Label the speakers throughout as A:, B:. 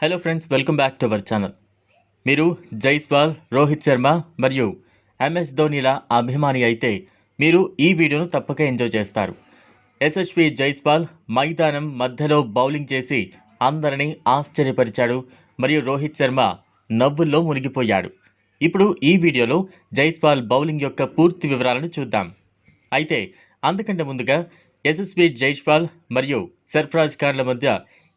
A: Hello friends welcome back to our channel మీరు జైస్వాల్ రోహిత్ శర్మ మరియు MS ధోనిల అభిమాని అయితే మీరు ఈ వీడియోను తప్పక ఎంజాయ్ చేస్తారు. ఎస్హెచ్పి జైస్వాల్ మైదానం మధ్యలో బౌలింగ్ చేసి అందరినీ ఆశ్చర్యపరిచాడు మరియు రోహిత్ శర్మ నవ్వుల్లో మునిగిపోయాడు. ఇప్పుడు ఈ వీడియోలో జైస్వాల్ బౌలింగ్ యొక్క పూర్తి వివరాలను చూద్దాం. అయితే అందుకంటే ముందుగా ఎస్ఎస్పి జైష్పాల్ మరియు సర్ఫరాజ్ ఖాన్ల మధ్య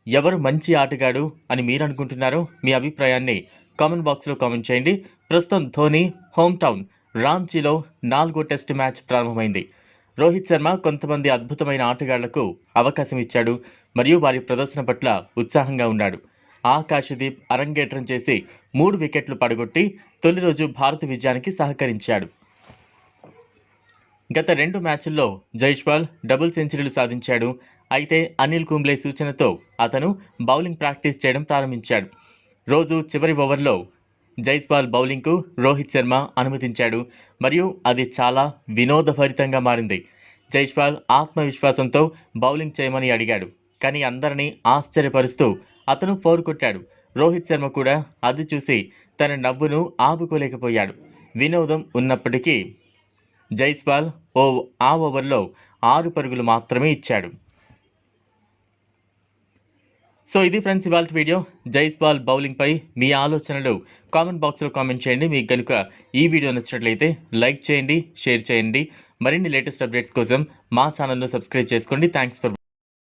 A: ఎవరు మంచి ఆటగాడు అని మీరు అనుకుంటున్నారో మీ అభిప్రాయాన్ని కామెంట్ బాక్స్లో కామెంట్ చేయండి. ప్రస్తుతం ధోని హోమ్ టౌన్ రాంచీలో నాలుగో టెస్ట్ మ్యాచ్ ప్రారంభమైంది. రోహిత్ శర్మ కొంతమంది అద్భుతమైన ఆటగాళ్ళకు అవకాశం ఇచ్చాడు. మరియు వారి ప్రదర్శన పట్ల ఉత్సాహంగా ఉన్నాడు. ఆకాశదీప్ అరంగేట్రం చేసి మూడు వికెట్లు పడగొట్టి తొలి రోజు భారత విజయానికి సహకరించాడు. గత రెండు మ్యాచ్ల్లో జైష్పాల్ డబుల్ సెంచరీలు సాధించాడు. అయితే అనిల్ కుంబ్లే సూచనతో అతను బౌలింగ్ ప్రాక్టీస్ చేయడం ప్రారంభించాడు. రోజు చివరి ఓవర్లో జైస్పాల్ బౌలింగ్కు రోహిత్ శర్మ అనుమతించాడు. మరియు అది చాలా వినోదభరితంగా మారింది. జైస్పాల్ ఆత్మవిశ్వాసంతో బౌలింగ్ చేయమని అడిగాడు. కానీ అందరినీ ఆశ్చర్యపరుస్తూ అతను ఫోర్ కొట్టాడు. రోహిత్ శర్మ కూడా అది చూసి తన నవ్వును ఆపుకోలేకపోయాడు. వినోదం ఉన్నప్పటికీ జైస్పాల్ ఓ ఆ ఓవర్లో ఆరు పరుగులు మాత్రమే ఇచ్చాడు. సో ఇది ఫ్రెండ్స్ ఇవాళ వీడియో. జైస్వాల్ బౌలింగ్పై మీ ఆలోచనలు. కామెంట్ బాక్స్లో కామెంట్ చేయండి. మీకు కనుక ఈ వీడియో నచ్చినట్లయితే లైక్ చేయండి షేర్ చేయండి. మరిన్ని లేటెస్ట్ అప్డేట్స్ కోసం మా ఛానల్ను సబ్స్క్రైబ్ చేసుకోండి. Thanks for